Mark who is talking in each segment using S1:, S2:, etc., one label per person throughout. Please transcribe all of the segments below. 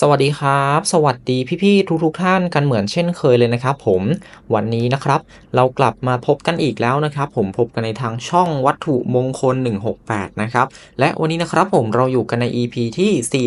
S1: สวัสดีครับ สวัสดีพี่ๆทุกๆท่านกันเหมือนเช่นเคยเลยนะครับผมวันนี้นะครับ เรากลับมาพบกันอีกแล้วนะครับ ผมพบกันในทางช่องวัตถุมงคล 168 นะครับ และวันนี้นะครับผมเราอยู่กันใน EP ที่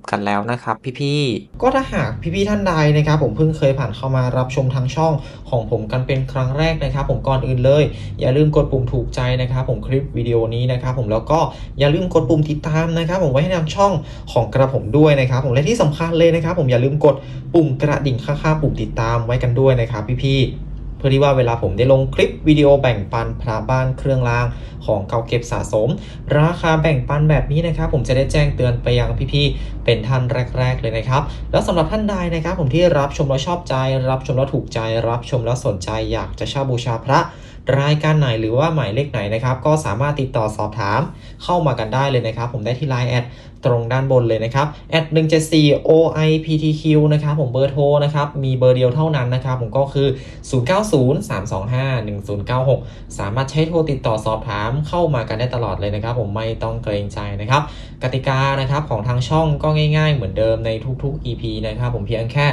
S1: 440 กันแล้วนะครับ พี่ๆก็ถ้าหากพี่ๆท่านใดนะครับ ผมเพิ่งเคยผ่านเข้ามารับชมทางช่องของผมกันเป็นครั้งแรกนะครับ ผมก่อนอื่นเลย อย่าลืมกดปุ่มถูกใจนะครับ ผมคลิปวิดีโอนี้นะครับ ผมแล้วก็อย่าลืมกดปุ่มติดตามนะครับ ผมไว้ให้ทางช่องของกระผมด้วยนะครับผมและที่สำคัญเลยนะครับ ผมอย่าลืมกดปุ่มกระดิ่งข้างๆปุ่มติดตามไว้กันด้วยนะครับพี่ๆเพื่อที่ว่าเวลาผมได้ลงคลิปวิดีโอแบ่งปันพระบ้านเครื่องรางของเก่าเก็บสะสม ราคาแบ่งปันแบบนี้นะครับ ผมจะได้แจ้งเตือนไปยังพี่ๆเป็นท่านแรก ๆ เลยนะครับ แล้วสำหรับท่านใดนะครับ ผมที่รับชมแล้วชอบใจ รับชมแล้วถูกใจ รับชมแล้วสนใจ อยากจะเช่าบูชาพระ รายการไหนหรือว่าหมายเลขไหนนะครับ ก็สามารถติดต่อสอบถามเข้ามากันได้เลยนะครับ ผมได้ที่ Line แอดตรงด้านบนเลยนะครับแอด174 OIPTQ นะครับผมเบอร์โทรนะครับ มีเบอร์เดียวเท่านั้นนะครับ ผมก็คือ 0903251096 สามารถใช้โทรติดต่อสอบถามเข้ามากันได้ตลอดเลยนะครับ ผมไม่ต้องเกรงใจนะครับ กติกานะครับของทางช่องก็ง่าย ๆ เหมือนเดิมในทุกๆ EP นะครับ ผมเพียงแค่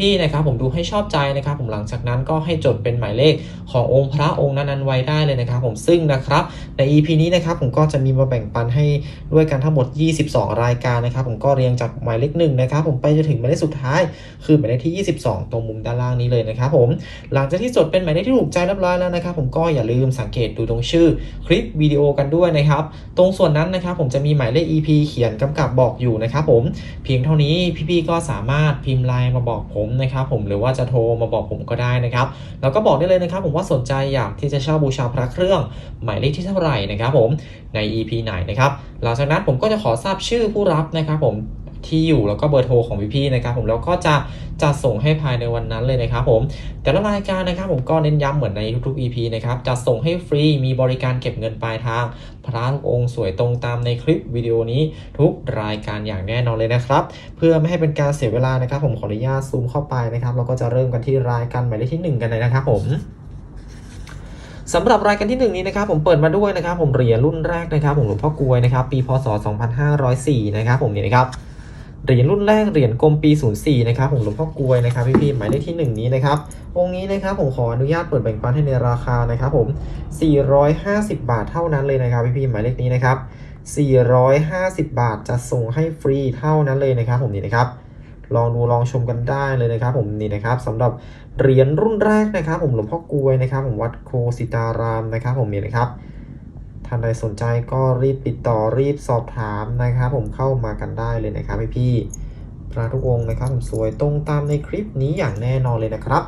S1: พี่ๆนะครับผมดูให้ชอบใจนะครับ ผมหลังจากนั้นก็ให้จดเป็นหมายเลขขององค์พระองค์นั้นๆไว้ได้เลยนะครับ ผมซึ่งนะครับใน EP นี้นะครับผมก็จะมีมาแบ่งปันให้ด้วยกันทั้งหมด 22 รายการนะครับ ผมก็เรียงจากหมายเลขหนึ่งนะครับผมไปจนถึงหมายเลขสุดท้าย คือหมายเลขที่ 22 ตรงมุมด้านล่างนี้เลยนะครับผมหลังจากที่จดเป็นหมายเลขที่ถูกใจเรียบร้อยแล้วนะครับ ผมก็อย่าลืมสังเกตดูตรงชื่อคลิปวิดีโอกันด้วยนะครับ ตรงส่วนนั้นนะครับผมจะมีหมายเลข EP เขียนกำกับบอกอยู่นะครับผมเพียงเท่านี้พี่ๆก็สามารถพิมพ์ไลน์มาบอกผมนะครับผมหรือว่าจะโทรมาบอกผมก็ได้นะครับแล้วก็บอกได้เลยนะครับผมว่าสนใจอยากที่จะเช่าบูชาพระเครื่องหมายเลขที่เท่าไหร่นะครับผมใน EP ไหนนะครับหลังจากนั้นผมก็จะขอทราบชื่อผู้รับนะครับผม ที่อยู่แล้วก็เบอร์โทรของพี่ๆนะครับผมแล้วก็จะจะส่งให้ภายในวันนั้นเลยนะครับผมแต่ละรายการนะครับผมก็เน้นย้ำเหมือนในทุกๆ EP นะครับจะส่งให้ฟรีมีบริการเก็บเงินปลายทาง พระทุกองค์สวยตรงตามในคลิปวิดีโอนี้ทุกรายการอย่างแน่นอนเลยนะครับ เพื่อไม่ให้เป็นการเสียเวลานะครับ ผมขออนุญาตซูมเข้าไปนะครับเราก็จะเริ่มกันที่รายการหมายเลขที่ 1 กันเลยนะครับผมสำหรับรายการที่ 1 นี้นะครับผมเปิดมาด้วยนะครับผมเหรียญรุ่นแรกนะครับผมหลวงพ่อกลวยนะครับปีพศ 2504 นะครับผมนี่นะครับ เหรียญรุ่นแรกเหรียญกรมปี 04 นะครับผมหลวงพ่อกลวยนะครับพี่ๆหมายเลขที่ 1 นี้นะครับองค์นี้นะครับผมขออนุญาตเปิดแบ่งปันให้ในราคานะครับผม 450 บาทเท่านั้นเลยนะครับพี่ๆหมายเลขนี้นะครับ 450 บาทจะส่งให้ฟรีเท่านั้นเลยนะครับ ผมนี่นะครับลองดูลองชมกันได้เลยนะครับ ผมนี่นะครับสำหรับเหรียญรุ่นแรกนะครับ ผมหลวงพ่อกลวยนะครับ ผมวัดโคสิตารามนะครับ ผมนี่นะครับ ท่านใดสนใจก็รีบติดต่อรีบสอบถามนะครับ ผมเข้ามากันได้เลยนะครับพี่ๆพระทุกองนะครับผมสวยตรงตามในคลิปนี้อย่างแน่นอนเลยนะครับ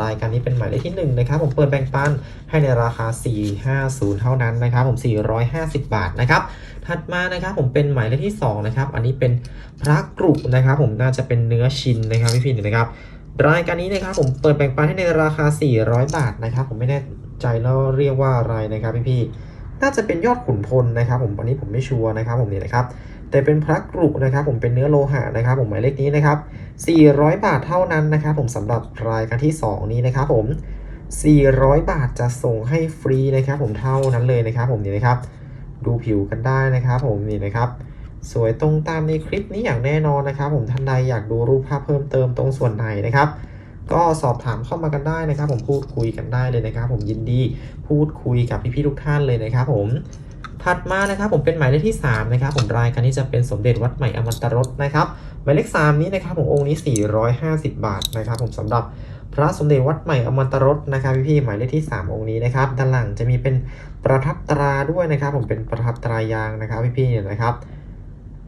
S1: รายการนี้เป็นหมายเลขที่1นะครับผมเปิดแบ่งปันให้ในราคา 450 เท่านั้นนะครับผม 450 บาทนะครับถัดมานะครับผมเป็นหมายเลขที่2นะครับอันนี้เป็นพระกรุนะครับผมน่าจะเป็นเนื้อชินนะครับพี่พี่นะครับรายการนี้นะครับผมเปิดแบ่งปันให้ในราคา 400 บาทนะครับผมไม่แน่ใจแล้วเรียกว่าอะไรนะครับพี่พี่ น่าจะเป็นยอดขุนพลนะครับผมอันนี้ผมไม่ชัวร์นะครับผมนี่นะครับแต่เป็นพระกรุนะครับผมเป็นเนื้อโลหะนะครับ ผมหมายเลขนี้นะครับ 400 บาทเท่านั้นนะครับ ผมสำหรับรายการที่ 2 นี้นะครับผม 400 บาทจะส่งให้ฟรีนะครับผมเท่านั้นเลยนะครับผมนี่นะครับดูผิวกันได้นะครับผมนี่นะครับ สวยตรงตามในคลิปนี้อย่างแน่นอนนะครับ ผมท่านใดอยากดูรูปภาพเพิ่มเติมตรงส่วนไหนนะครับ ก็สอบถามเข้ามากันได้นะครับ ผมพูดคุยกันได้เลยนะครับ ผมยินดีพูดคุยกับพี่ๆทุกท่านเลยนะครับผมถัดมานะครับผมเป็นหมายเลขที่ 3 นะครับ ผมรายการนี้จะเป็นสมเด็จวัดใหม่อมตรสนะครับหมายเลข 3 นี้นะครับผมองค์นี้ 450 บาทนะครับ ผมสำหรับพระสมเด็จวัดใหม่อมตรสนะครับพี่ๆหมายเลขที่ 3 องค์นี้นะครับด้านหลังจะมีเป็นประทับตราด้วยนะครับ ผมเป็นประทับตรายางนะครับพี่ๆเนี่ยนะครับ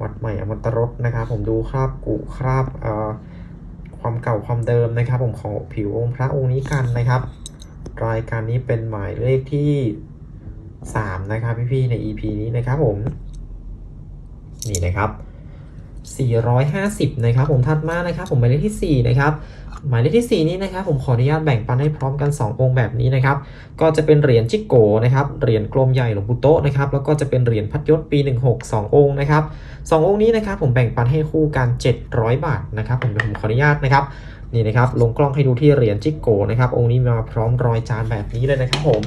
S1: วัดใหม่อมตรสนะครับ ผมดูคราบกุคราบเอ่อ ความเก่าความเดิมนะครับ ผมของผิวองค์พระองค์นี้กันนะครับ รายการนี้เป็นหมายเลขที่ 3 นะครับพี่ๆใน EP นี้นะครับผม นี่นะครับ 450นะครับผมถัดมานะครับผมหมายเลขที่ 4 นะครับหมายเลขที่ 4 นี้นะครับผมขออนุญาตแบ่งปันให้พร้อมกัน 2 องค์แบบนี้นะครับก็จะเป็นเหรียญจิกโกนะครับเหรียญกลมใหญ่หลวงปู่โตนะครับแล้วก็จะเป็นเหรียญพัดยศปี 16 2 องค์นะครับ2องค์นี้นะครับผมแบ่งปันให้คู่กัน 700 บาทนะครับผมเดี๋ยวผมขออนุญาตนะครับนี่นะครับลงกล้องให้ดูที่เหรียญจิกโกนะครับองค์นี้มาพร้อมรอยจานแบบนี้เลยนะครับผม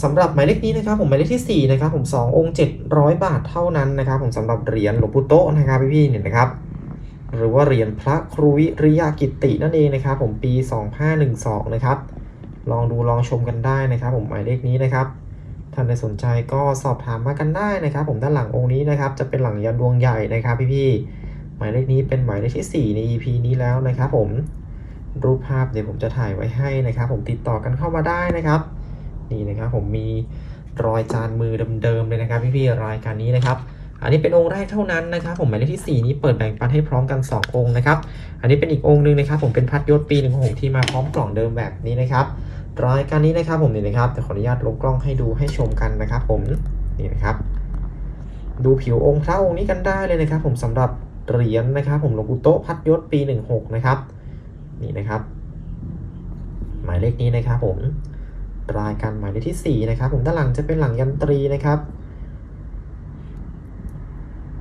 S1: สำหรับหมายเลขนี้นะครับผมหมายเลขที่4นะครับผม2องค์700 บาทเท่านั้นนะครับผมสำหรับเหรียญหลวงปู่โตนะครับพี่ๆเนี่ยนะครับหรือว่าเหรียญพระครูวิริยากิตินั่นเองนะครับผมปี 2512นะครับลองดูลองชมกันได้นะครับ ผมหมายเลขนี้นะครับท่านใดสนใจก็สอบถามมากันได้นะครับ ผมด้านหลังองค์นี้นะครับ จะเป็นหลังยันดวงใหญ่นะครับพี่ๆหมายเลขนี้เป็นหมายเลขที่ 4 ใน EP นี้แล้วนะครับ ผมรูปภาพเดี๋ยวผมจะถ่ายไว้ให้นะครับ ผมติดต่อกันเข้ามาได้นะครับ นี่นะครับผมมีรอยจานมือเดิมๆเลยนะครับ พี่ๆรายการนี้นะครับ อันนี้เป็นองค์แรกเท่านั้นนะครับ ผมหมายเลขที่ 4 นี้เปิดแบ่งปันให้พร้อมกัน 2 องค์นะครับ อันนี้เป็นอีกองค์หนึ่งนะครับ ผมเป็นพัดยศปี16ที่มาพร้อมกล่องเดิมแบบนี้นะครับรายการนี้นะครับผมนี่นะครับแต่ขออนุญาตลงกล้องให้ดูให้ชมกันนะครับ ผมนี่นะครับ ดูผิวองค์พระองค์นี้กันได้เลยนะครับ ผมสำหรับเหรียญนะครับ ผมหลวงปู่โตพัดยศปี 16 นะครับ นี่นะครับ หมายเลขนี้นะครับผม รายการหมายเลขที่ 4 นะครับ ผมด้านหลังจะเป็นหลังยันตรีนะครับ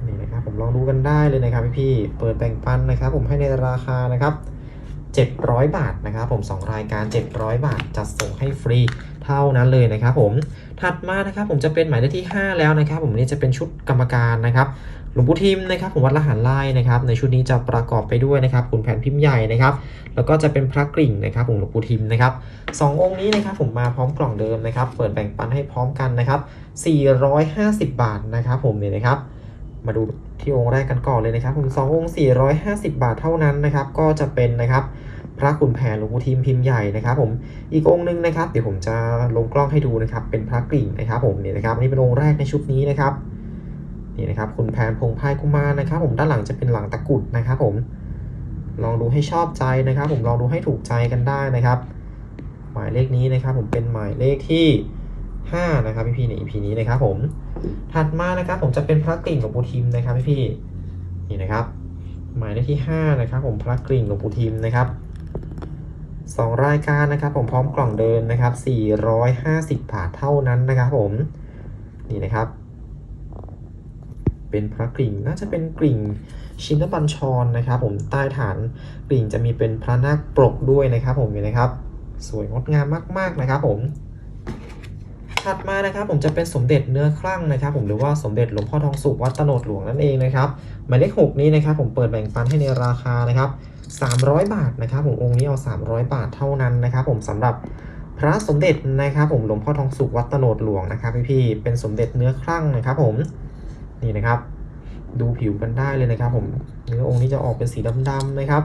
S1: นี่นะครับผมลองดูกันได้เลยนะครับพี่ๆเปิดแบ่งปันนะครับ ผมให้ในราคานะครับ700 บาทนะครับผม 2 รายการ 700 บาท จัดส่งให้ฟรีเท่านั้นเลยนะครับผมถัดมานะครับผมจะเป็นหมายเลขที่ 5 แล้วนะครับ ผมนี่จะเป็นชุดกรรมการนะครับ หลวงปู่ทิมนะครับผมวัดละหันไล่นะครับ ในชุดนี้จะประกอบไปด้วยนะครับขุนแผนพิมพ์ใหญ่นะครับ แล้วก็จะเป็นพระกริ่งนะครับผมหลวงปู่ทิมนะครับสององค์นี้นะครับผมมาพร้อมกล่องเดิมนะครับ เปิดแบ่งปันให้พร้อมกันนะครับ 450 บาทนะครับ ผมเนี่ยนะครับ มาดูที่องค์แรกกันก่อนเลยนะครับ ผมสององค์ 450 บาทเท่านั้นนะครับ ก็จะเป็นนะครับพระขุนแผนหลวงปู่ทิมพิมพ์ใหญ่นะครับ ผมอีกองค์หนึงนะครับ เดี๋ยวผมจะลงกล้องให้ดูนะครับ เป็นพระกริ่งนะครับ ผมเนี่ยนะครับนี่เป็นองค์แรกในชุดนี้นะครับ นี่นะครับขุนแผนพงพายกุมารนะครับ ผมด้านหลังจะเป็นหลังตะกุดนะครับ ผมลองดูให้ชอบใจนะครับ ผมลองดูให้ถูกใจกันได้นะครับ หมายเลขนี้นะครับ ผมเป็นหมายเลขที่ 5 นะครับพี่ๆใน EP นี้นะครับ ผมถัดมานะครับ ผมจะเป็นพระกริ่งหลวงปู่ทิมนะครับพี่ๆนี่นะครับ หมายเลขที่ 5 นะครับ ผมพระกริ่งหลวงปู่ทิมนะครับสองรายการนะครับผมพร้อมกล่องเดินนะครับ450บาทเท่านั้นนะครับ ผมนี่นะครับ เป็นพระกริ่ง น่าจะเป็นกริ่งชินบัญชรนะครับ ผมใต้ฐานกริ่งจะมีเป็นพระนาคปรกด้วยนะครับ ผมเห็นนะครับ สวยงดงามมาก ๆ นะครับ ผมถัดมานะครับผมจะเป็นสมเด็จเนื้อคลั่งนะครับ ผมหรือว่าสมเด็จหลวงพ่อทองสุขวัดตโนดหลวงนั่นเองนะครับหมายเลข6นี้นะครับ ผมเปิดแบ่งปันให้ในราคานะครับ300 บาทนะครับผมองค์นี้เอา 300 บาทเท่านั้นนะครับ ผมสำหรับพระสมเด็จนะครับ ผมหลวงพ่อทองสุขวัดตโนดหลวงนะครับพี่ๆเป็นสมเด็จเนื้อคลั่งนะครับ ผม นี่นะครับ ดูผิวกันได้เลยนะครับผมเนื้อองค์นี้จะออกเป็นสีดำๆนะครับ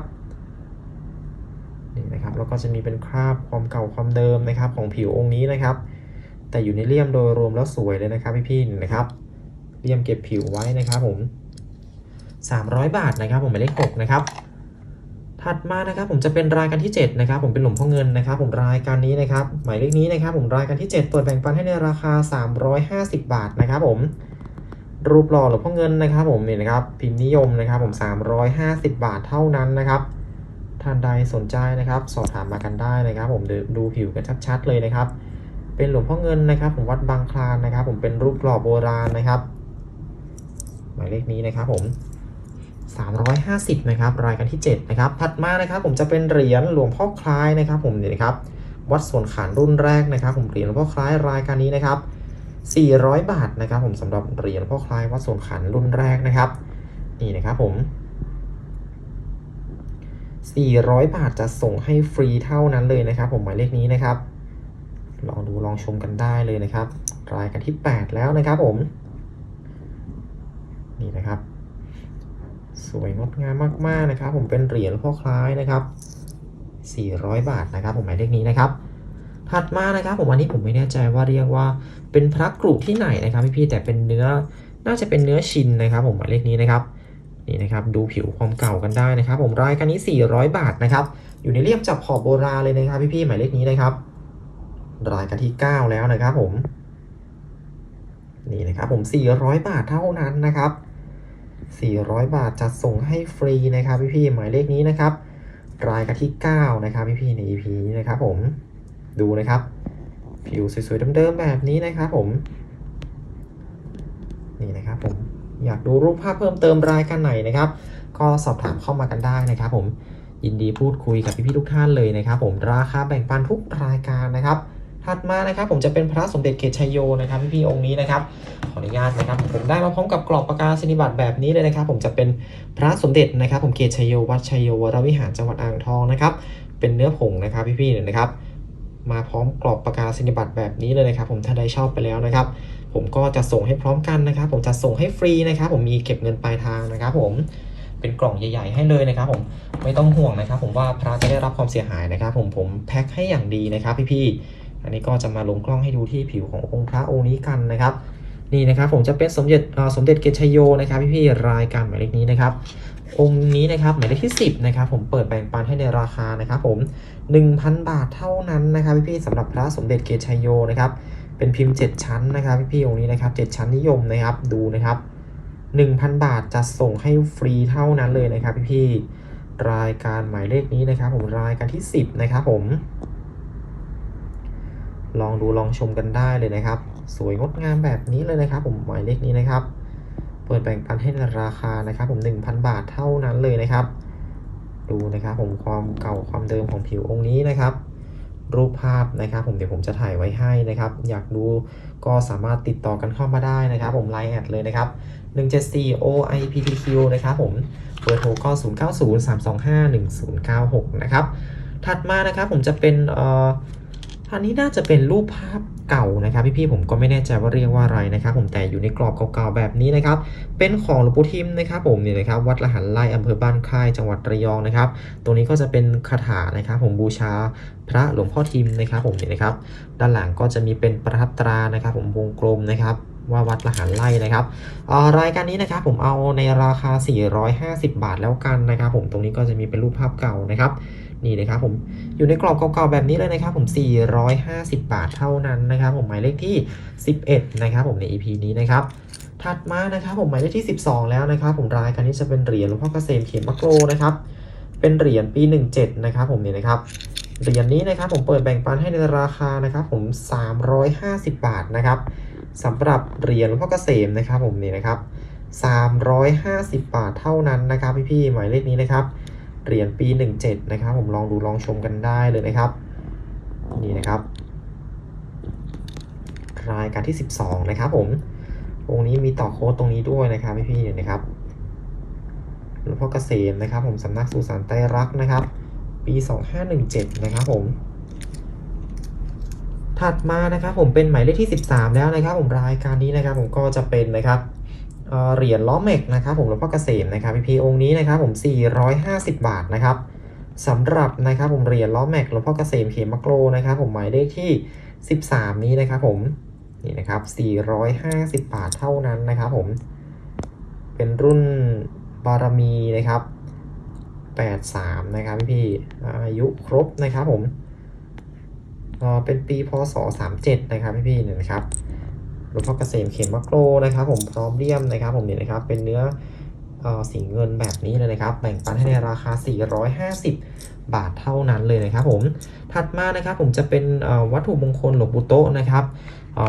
S1: นี่นะครับแล้วก็จะมีเป็นคราบความเก่าความเดิมนะครับ ของผิวองค์นี้นะครับ แต่อยู่ในเลี่ยมโดยรวมแล้วสวยเลยนะครับพี่ๆนะครับเลี่ยมเก็บผิวไว้นะครับผม 300 บาทนะครับ ผมหมายเลข6นะครับถัดมานะครับผมจะเป็นรายการที่ 7 นะครับ ผมเป็นหลวงพ่อเงินนะครับ ผมรายการนี้นะครับ หมายเลขนี้นะครับ ผมรายการที่ 7 เปิดแบ่งปันให้ในราคา 350 บาทนะครับผม รูปหล่อหลวงพ่อเงินนะครับผมนี่นะครับพิมพ์นิยมนะครับผม 350 บาทเท่านั้นนะครับ ท่านใดสนใจนะครับ สอบถามมากันได้นะครับ ผมดูดูผิวกันชัดๆเลยนะครับ เป็นหลวงพ่อเงินนะครับ ผมวัดบางคลานนะครับ ผมเป็นรูปหล่อโบราณนะครับ หมายเลขนี้นะครับผม350นะครับรายการที่ 7 นะครับ ถัดมานะครับ ผมจะเป็นเหรียญหลวงพ่อคล้ายนะครับ ผมนี่นะครับ วัดสวนขานรุ่นแรกนะครับ ผมเหรียญหลวงพ่อคล้ายรายการนี้นะครับ 400 บาทนะครับผมสำหรับเหรียญพ่อคล้ายวัดสวนขานรุ่นแรกนะครับ นี่นะครับผม 400 บาทจะส่งให้ฟรีเท่านั้นเลยนะครับ ผมหมายเลขนี้นะครับ ลองดูลองชมกันได้เลยนะครับ รายการที่ 8 แล้วนะครับผม นี่นะครับ สวยงดงามมากๆนะครับ ผมเป็นเหรียญพ่อคล้ายนะครับ 400 บาทนะครับ ผมหมายเลขนี้นะครับ ถัดมานะครับผมอันนี้ผมไม่แน่ใจว่าเรียกว่าเป็นพระกรุที่ไหนนะครับพี่ๆแต่เป็นเนื้อน่าจะเป็นเนื้อชินนะครับ ผมหมายเลขนี้นะครับนี่นะครับดูผิวความเก่ากันได้นะครับ ผมรายการนี้ 400 บาทนะครับอยู่ในเรียบจับขอบโบราณเลยนะครับพี่ๆหมายเลขนี้นะครับ รายการที่ 9 แล้วนะครับ ผมนี่นะครับผม 400 บาทเท่านั้นนะครับ 400 บาทจัดส่งให้ฟรีนะครับพี่ๆหมายเลขนี้นะครับ รายการที่ 9 นะครับพี่ๆใน EP นี้นะครับผม ดูนะครับ ผิวสวยๆเดิมๆแบบนี้นะครับผม นี่นะครับผม อยากดูรูปภาพเพิ่มเติมรายการไหนนะครับ ก็สอบถามเข้ามากันได้นะครับ ผม ยินดีพูดคุยกับพี่ๆทุกท่านเลยนะครับผม ราคาแบ่งปันทุกรายการนะครับถัดมานะครับผมจะเป็นพระสมเด็จเกตชัยโยนะครับพี่ๆองค์นี้นะครับขออนุญาตนะครับผมได้มาพร้อมกับกรอบปากกาสนิบัตรแบบนี้เลยนะครับ ผมจะเป็นพระสมเด็จนะครับ ผมเกตชัยโยวัดชัยโยวรวิหารจังหวัดอ่างทองนะครับเป็นเนื้อผงนะครับพี่ๆเนี่ยนะครับ มาพร้อมกรอบปากกาสนิบัตรแบบนี้เลยนะครับผมถ้าได้ชอบไปแล้วนะครับ ผมก็จะส่งให้พร้อมกันนะครับ ผมจะส่งให้ฟรีนะครับ ผมมีเก็บเงินปลายทางนะครับ ผมเป็นกล่องใหญ่ ๆ ให้เลยนะครับ ผมไม่ต้องห่วงนะครับ ผมว่าพระจะได้รับความเสียหายนะครับ ผมผมแพ็คให้อย่างดีนะครับ พี่ๆอันนี้ก็จะมาลงกล้องให้ดูที่ผิวขององค์พระองค์นี้กันนะครับ นี่นะครับผมจะเป็นสมเด็จเอ่อสมเด็จเกตชัยโยนะครับพี่ๆรายการหมายเลขนี้นะครับองค์นี้นะครับหมายเลขที่ 10นะครับผมเปิดแบ่งปันให้ในราคานะครับผม 1,000 บาทเท่านั้นนะครับพี่ๆสำหรับพระสมเด็จเกตชัยโยนะครับเป็นพิมพ์ 7 ชั้นนะครับพี่ๆองค์นี้นะครับ7ชั้นนิยมนะครับดูนะครับ1,000 บาทจะส่งให้ฟรีเท่านั้นเลยนะครับพี่ๆรายการหมายเลขนี้นะครับ ผมรายการที่ 10นะครับผม ลองดูลองชมกันได้เลยนะครับ สวยงดงามแบบนี้เลยนะครับ ผมหมายเลขนี้นะครับ เปิดแบ่งปันให้ในราคานะครับ ผม 1,000 บาทเท่านั้นเลยนะครับ ดูนะครับ ผมความเก่าความเดิมของผิวองค์นี้นะครับ รูปภาพนะครับ ผมเดี๋ยวผมจะถ่ายไว้ให้นะครับ อยากดูก็สามารถติดต่อกันเข้ามาได้นะครับ ผมไลน์แอดเลยนะครับ 174 OIPTQ นะครับ ผมเบอร์โทรก็0903251096 นะครับถัดมานะครับผมจะเป็นเอ่อ อันนี้น่าจะเป็นรูปภาพเก่านะครับพี่ๆผมก็ไม่แน่ใจว่าเรียกว่าอะไรนะครับ ผมแต่อยู่ในกรอบเก่าๆแบบนี้นะครับ เป็นของหลวงปู่ทิมนะครับ ผมนี่นะครับวัดละหันไร่อำเภอบ้านค่ายจังหวัดระยองนะครับ ตรงนี้ก็จะเป็นคาถานะครับ ผมบูชาพระหลวงพ่อทิมนะครับ ผมนี่นะครับ ด้านหลังก็จะมีเป็นประทับตรานะครับ ผมวงกลมนะครับว่าวัดละหันไร่นะครับรายการนี้นะครับผมเอาในราคา 450 บาทแล้วกันนะครับ ผมตรงนี้ก็จะมีเป็นรูปภาพเก่านะครับ นี่นะครับผมอยู่ในกรอบเก่าๆแบบนี้เลยนะครับผม 450 บาทเท่านั้นนะครับ ผมหมายเลขที่ 11 นะครับผมใน EP นี้นะครับถัดมานะครับผมหมายเลขที่ 12 แล้วนะครับ ผมรายการนี้จะเป็นเหรียญหลวงพ่อเกษมเขียนมะโกนะครับเป็นเหรียญปี 17 นะครับผมนี่นะครับเหรียญนี้นะครับผมเปิดแบ่งปันให้ในราคานะครับผม 350 บาทนะครับสำหรับเหรียญหลวงพ่อเกษมนะครับผมนี่นะครับ 350 บาทเท่านั้นนะครับพี่ๆหมายเลขนี้นะครับ เหรียญปี 17 นะครับ ผมลองดูลองชมกันได้เลยนะครับ นี่นะครับ รายการที่ 12 นะครับผมองค์นี้มีต่อโค้ดตรงนี้ด้วยนะครับพี่ๆเห็นนะครับหลวงพ่อเกษมนะครับ ผมสำนักสุสานไตรรักนะครับ ปี 2517 นะครับผม ถัดมานะครับผมเป็นหมายเลขที่ 13 แล้วนะครับ ผมรายการนี้นะครับ ผมก็จะเป็นนะครับ เหรียญล้อเมกนะครับผมหลวงพ่อเกษมนะครับพี่พีองค์นี้นะครับผม 450 บาทนะครับสำหรับนะครับผมเหรียญล้อแม็กหลวงพ่อเกษมเขมโกรนะครับผมหมายเลขที่ 13 นี้นะครับผมนี่นะครับ 450 บาทเท่านั้นนะครับผม เป็นรุ่นบารมีนะครับ 83 นะครับพี่อายุครบนะครับผมเอ่อเป็นปีพศ 37 นะครับพี่พี่นี่ยนะครับ ลวงพ่อเกษมเขมมะโกรนะครับ ผมพร้อมเลี่ยมนะครับ ผมเนี่ยนะครับเป็นเนื้ออสีเงินแบบนี้เลยนะครับแบ่งปันให้ในราคา 450 บาทเท่านั้นเลยนะครับ ผมถัดมานะครับผมจะเป็นวัตถุมงคลหลวงปู่โตะนะครับ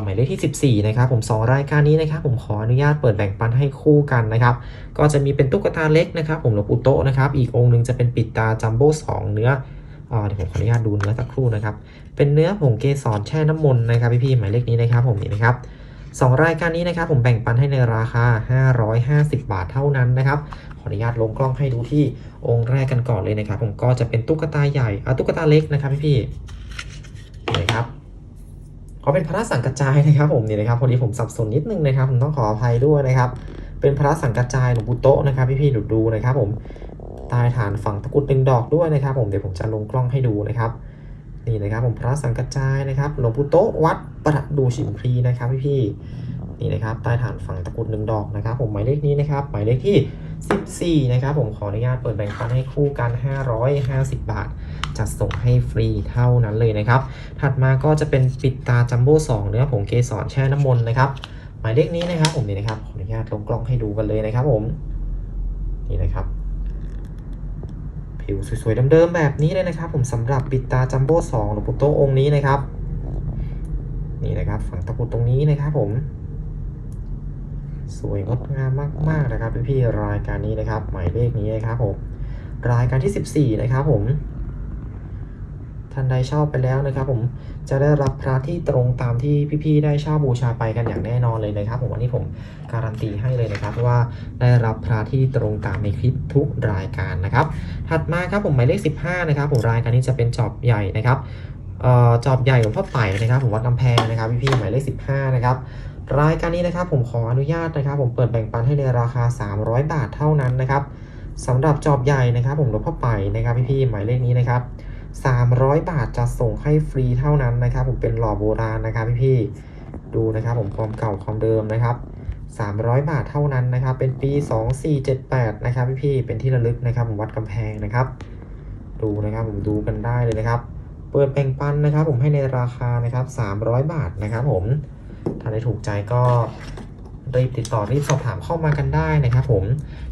S1: หมายเลขที่ 14 นะครับ ผมสองรายการนี้นะครับ ผมขออนุญาตเปิดแบ่งปันให้คู่กันนะครับ ก็จะมีเป็นตุ๊กตาเล็กนะครับ ผมหลวงปู่โตะนะครับ อีกองค์หนึงจะเป็นปิดตาจัมโบ้สองเนื้อเอ่อเดี๋ยวผมขออนุญาตดูเนื้อสักครู่นะครับ เป็นเนื้อผงเกสรแช่น้ำมนต์นะครับพี่ๆหมายเลขนี้นะครับ ผมนี่นะครับ สองรายการนี้นะครับผมแบ่งปันให้ในราคา 550 บาทเท่านั้นนะครับขออนุญาตลงกล้องให้ดูที่องค์แรกกันก่อนเลยนะครับ ผมก็จะเป็นตุ๊กตาใหญ่อะตุ๊กตาเล็กนะครับพี่พี่ๆนะครับเขาเป็นพระสังกัจจายนะครับผมนี่นะครับพอดีผมสับสนนิดนึงนะครับผมต้องขออภัยด้วยนะครับ เป็นพระสังกัจจายหลวงปู่โตนะครับพี่พี่ดูดูนะครับ ผมใต้ฐานฝั่งตะกุดหนึ่งดอกด้วยนะครับ ผมเดี๋ยวผมจะลงกล้องให้ดูนะครับ นี่นะครับผมพระสังกัจจายนะครับหลวงปู่โตวัดประดูฉิมพีนะครับพี่พี่ๆนี่นะครับใต้ฐานฝั่งตะกุดหนึ่งดอกนะครับ ผมหมายเลขนี้นะครับหมายเลขที่ 14 นะครับ ผมขออนุญาตเปิดแบ่งปันให้คู่กัน 550 บาท จัดส่งให้ฟรีเท่านั้นเลยนะครับ ถัดมาก็จะเป็นปิดตาจัมโบ้2เนื้อผงเกสรแช่น้ำมนต์นะครับ หมายเลขนี้นะครับ ผมนี่นะครับขออนุญาตลงกล้องให้ดูกันเลยนะครับ ผมนี่นะครับ ผิวสวยๆเดิมๆแบบนี้เลยนะครับ ผมสำหรับปิดตาจัมโบ้สองหลวงปู่โตองค์นี้นะครับ นี่นะครับฝั่งตะกุดตรงนี้นะครับผม สวยงดงามมากๆนะครับพี่ๆรายการนี้นะครับ หมายเลขนี้นะครับผมรายการที่ 14 นะครับผม ท่านใดเช่าไปแล้วนะครับ ผมจะได้รับพระที่ตรงตามที่พี่ๆได้เช่าบูชาไปกันอย่างแน่นอนเลยนะครับ ผมวันนี้ผมการันตีให้เลยนะครับว่าได้รับพระที่ตรงตามในคลิปทุกรายการนะครับ ถัดมาครับผมหมายเลข 15 นะครับ ผมรายการนี้จะเป็นจอบใหญ่นะครับเอ่อจอบใหญ่หลวงพ่อไต่นะครับผมวัดกำแพงนะครับพี่ๆหมายเลข 15 นะครับรายการนี้นะครับผมขออนุญาตนะครับ ผมเปิดแบ่งปันให้ในราคา 300 บาทเท่านั้นนะครับสำหรับจอบใหญ่นะครับ ผมหลวงพ่อไต่นะครับพี่ๆหมายเลขนี้นะครับ 300 บาทจะส่งให้ฟรีเท่านั้นนะครับ ผมเป็นหล่อโบราณนะครับพี่ๆดูนะครับผมความเก่าความเดิมนะครับ 300 บาทเท่านั้นนะครับ เป็นปี 2478 นะครับพี่ๆเป็นที่ระลึกนะครับผมวัดกำแพงนะครับ ดูนะครับผมดูกันได้เลยนะครับ เปิดแบ่งปันนะครับ ผมให้ในราคานะครับ 300 บาทนะครับ ผมถ้าได้ถูกใจก็ รีบติดต่อรีบสอบถามเข้ามากันได้นะครับผม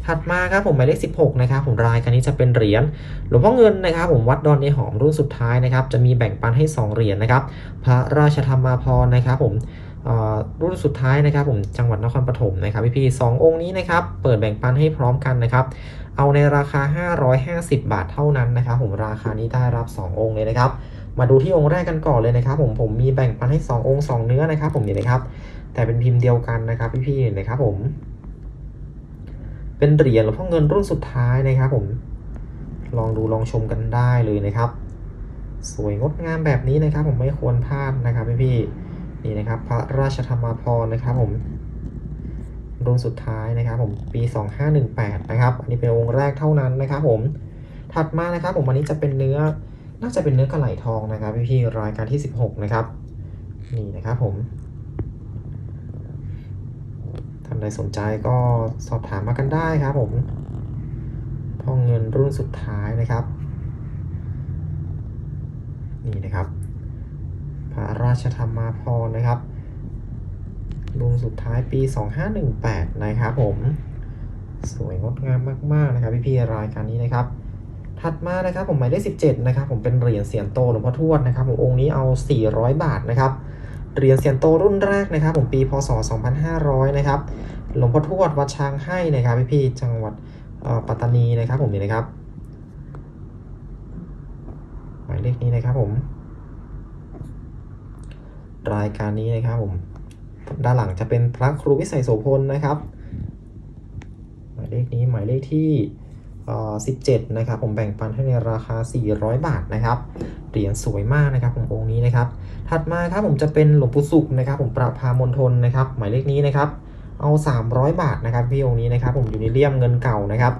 S1: ถัดมาครับผมหมายเลข 16 นะครับผมรายการนี้จะเป็นเหรียญหลวงพ่อเงินนะครับผมวัดดอนในหอมรุ่นสุดท้ายนะครับจะมีแบ่งปันให้ 2 เหรียญนะครับพระราชธรรมาภรณ์นะครับผมรุ่นสุดท้ายนะครับผมจังหวัดนครปฐมนะครับพี่พี่ๆสององค์นี้นะครับเปิดแบ่งปันให้พร้อมกันนะครับเอาในราคา 550 บาทเท่านั้นนะครับผมราคานี้ได้รับ 2 องค์เลยนะครับมาดูที่องค์แรกกันก่อนเลยนะครับผมผมมีแบ่งปันให้ 2 องค์ 2 เนื้อนะครับผมนี่นะครับ แต่เป็นพิมพ์เดียวกันนะครับพี่ๆนะครับผม เป็นเหรียญหลวงพ่อเงินรุ่นสุดท้ายนะครับผม ลองดูลองชมกันได้เลยนะครับ สวยงดงามแบบนี้นะครับ ผมไม่ควรพลาดนะครับพี่ๆนี่นะครับ พระราชธรรมาภรณ์นะครับผมรุ่นสุดท้ายนะครับ ผมปี 2518 นะครับ อันนี้เป็นองค์แรกเท่านั้นนะครับ ผมถัดมานะครับ ผมอันนี้จะเป็นเนื้อน่าจะเป็นเนื้อกระไหลทองนะครับพี่ๆรายการที่ 16 นะครับ นี่นะครับผม ท่านใดสนใจก็สอบถามมากันได้ครับผมพ่อเงินรุ่นสุดท้ายนะครับ นี่นะครับ พระราชธรรมาภรนะครับรุ่นสุดท้ายปี 2518 นะครับผม สวยงดงามมาก ๆ นะครับ พี่ๆรายการนี้นะครับ ถัดมานะครับผมหมายเลข17 นะครับ ผมเป็นเหรียญเสียนโตหลวงพ่อทวดนะครับผมองค์นี้เอา 400 บาทนะครับ เหรียญเสียนโตรุ่นแรกนะครับ ผมปีพศ 2500 นะครับ หลวงพ่อทวดวัดช้างให้นะครับพี่ๆจังหวัดปัตตานีนะครับผมนี่นะครับ หมายเลขนี้นะครับผม รายการนี้นะครับผมด้านหลังจะเป็นพระครูวิสัยโสพลนะครับ หมายเลขนี้หมายเลขที่ 17 นะครับ ผมแบ่งปันให้ในราคา 400 บาทนะครับ เหรียญสวยมากนะครับผมองค์นี้นะครับ ถัดมาครับผมจะเป็นหลวงปู่สุขนะครับ ผมประพามณฑลนะครับ หมายเลขนี้นะครับ เอา 300 บาทนะครับพี่องค์นี้นะครับ ผมอยู่ในเลี่ยมเงินเก่านะครับ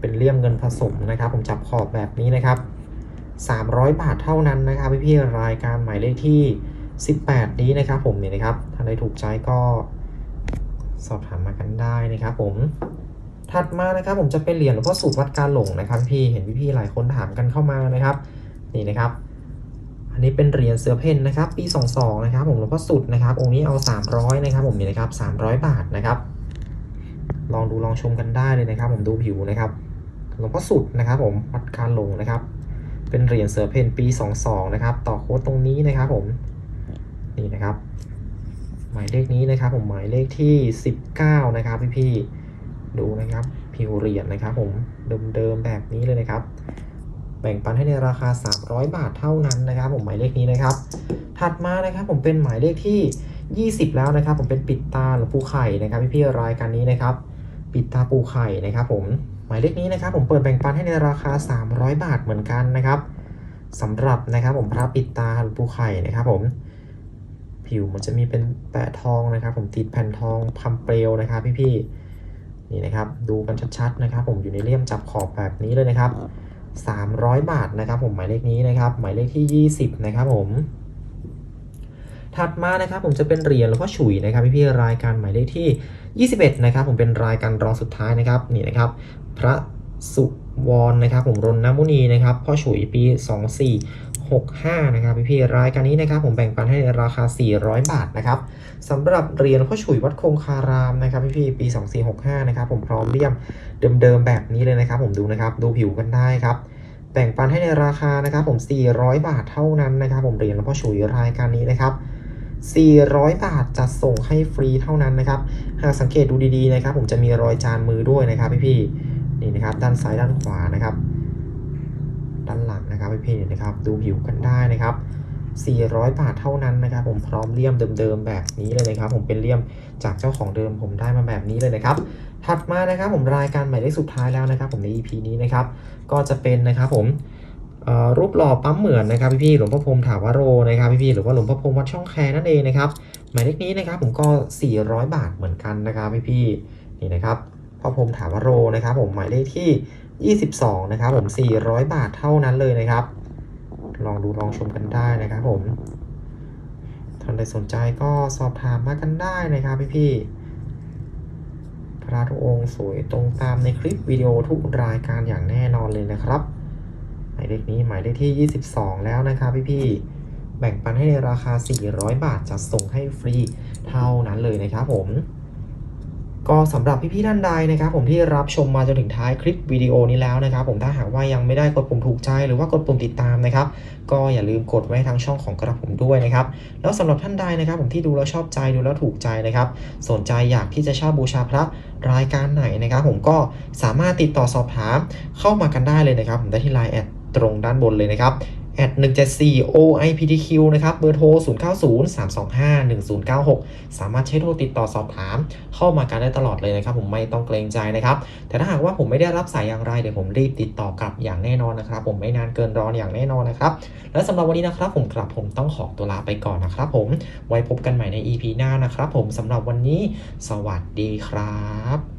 S1: เป็นเลี่ยมเงินผสมนะครับ ผมจับขอบแบบนี้นะครับ 300 บาทเท่านั้นนะครับพี่พี่ๆรายการหมายเลขที่ 18 นี้นะครับ ผมเนี่ยนะครับถ้าได้ถูกใจก็สอบถามมากันได้นะครับ ผมถัดมานะครับผมจะเป็นเหรียญหลวงพ่อสูตรวัดการหลงนะครับ พี่เห็นพี่ๆหลายคนถามกันเข้ามานะครับ นี่นะครับ อันนี้เป็นเหรียญเสือเพ่นนะครับ ปี 22 นะครับ ผมหลวงพ่อสุดนะครับ องค์นี้เอา 300 นะครับ ผมนี่นะครับ 300 บาทนะครับ ลองดูลองชมกันได้เลยนะครับ ผมดูผิวนะครับหลวงพ่อสุดนะครับ ผมวัดการหลงนะครับ เป็นเหรียญเสือเพ่นปี 22 นะครับ ต่อโค้ดตรงนี้นะครับ ผมนี่นะครับ หมายเลขนี้นะครับ ผมหมายเลขที่ 19 นะครับพี่ๆดูนะครับผิวเหรียญนะครับ ผมเดิมๆแบบนี้เลยนะครับ แบ่งปันให้ในราคา 300 บาทเท่านั้นนะครับ ผมหมายเลขนี้นะครับ ถัดมานะครับผมเป็นหมายเลขที่ 20 แล้วนะครับ ผมเป็นปิดตาหลวงปู่ไข่นะครับพี่ๆรายการนี้นะครับ ปิดตาปูไข่นะครับ ผมหมายเลขนี้นะครับ ผมเปิดแบ่งปันให้ในราคา 300 บาทเหมือนกันนะครับสำหรับนะครับ ผมพระปิดตาหลวงปู่ไข่นะครับ ผมผิวมันจะมีเป็นแปะทองนะครับ ผมติดแผ่นทองพัมเปลวนะครับ พี่ๆนี่นะครับ ดูกันชัดๆนะครับ ผมอยู่ในเลี่ยมจับขอบแบบนี้เลยนะครับ 300 บาทนะครับผมหมายเลขนี้นะครับหมายเลขที่ 20 นะครับผม ถัดมานะครับผมจะเป็นเหรียญหลวงพ่อฉุยนะครับพี่ๆรายการหมายเลขที่ 21 นะครับผมเป็นรายการรองสุดท้ายนะครับนี่นะครับพระสุวรรณนะครับผมรณมุนีนะครับพ่อฉุยปี 65นะครับพี่ๆรายการนี้นะครับผมแบ่งปันให้ในราคา 400 บาทนะครับสำหรับเหรียญพ่อฉุยวัดคงคารามนะครับพี่ๆปี 2465นะครับผมพร้อมเลี่ยมเดิมๆแบบนี้เลยนะครับ ผมดูนะครับดูผิวกันได้ครับแบ่งปันให้ในราคานะครับผม 400 บาทเท่านั้นนะครับผมเหรียญหลวงพ่อฉุยรายการนี้นะครับ400 บาทจะส่งให้ฟรีเท่านั้นนะครับ หากสังเกตดูดีๆนะครับ ผมจะมีรอยจานมือด้วยนะครับพี่ๆนี่นะครับด้านซ้ายด้านขวานะครับ นะครับพี่ๆนะครับดูผิวกันได้นะครับ 400 บาทเท่านั้นนะครับ ผมพร้อมเลี่ยมเดิมๆแบบนี้เลยนะครับ ผมเป็นเลี่ยมจากเจ้าของเดิมผมได้มาแบบนี้เลยนะครับ ถัดมานะครับผมรายการหมายเลขสุดท้ายแล้วนะครับ ผมใน EP นี้นะครับ ก็จะเป็นนะครับผมรูปหล่อปั๊มเหมือนนะครับพี่ๆหลวงพ่อพรมถาวโรนะครับพี่ๆหรือว่าหลวงพ่อพรมวัดช่องแคนั่นเองนะครับหมายเลขนี้นะครับผมก็ 400 บาทเหมือนกันนะครับพี่ๆนี่นะครับพ่อพรมถาวโรนะครับผมหมายเลขที่ 22 นะครับผม 400 บาทเท่านั้นเลยนะครับ ลองดูลองชมกันได้นะครับผมท่านใดสนใจก็สอบถามมากันได้นะครับพี่ๆพระทุกองค์สวยตรงตามในคลิปวิดีโอทุกรายการอย่างแน่นอนเลยนะครับหมายเลขนี้หมายเลขที่ 22 แล้วนะครับพี่ๆแบ่งปันให้ในราคา 400 บาทจัดส่งให้ฟรีเท่านั้นเลยนะครับผม ก็สำหรับพี่ๆท่านใดนะครับผมที่รับชมมาจนถึงท้ายคลิปวิดีโอนี้แล้วนะครับ ผมถ้าหากว่ายังไม่ได้กดปุ่มถูกใจหรือว่ากดปุ่มติดตามนะครับ ก็อย่าลืมกดไว้ทางช่องของกระผมด้วยนะครับ แล้วสำหรับท่านใดนะครับ ผมที่ดูแล้วชอบใจดูแล้วถูกใจนะครับ สนใจอยากที่จะเช่าบูชาพระรายการไหนนะครับ ผมก็สามารถติดต่อสอบถามเข้ามากันได้เลยนะครับ ผมได้ที่ไลน์แอดตรงด้านบนเลยนะครับ แอด174 OIPTQ นะครับ เบอร์โทร 090 325 1096 สามารถใช้โทรติดต่อสอบถาม เข้ามากันได้ตลอดเลยนะครับ ผมไม่ต้องเกรงใจนะครับ แต่ถ้าหากว่าผมไม่ได้รับสายอย่างไร เดี๋ยวผมรีบติดต่อกลับอย่างแน่นอนนะครับ ผมไม่นานเกินรออย่างแน่นอนนะครับ และสำหรับวันนี้นะครับ ผมกลับผมต้องขอตัวลาไปก่อนนะครับ ผม ไว้พบกันใหม่ใน EP หน้านะครับ ผมสำหรับวันนี้ สวัสดีครับ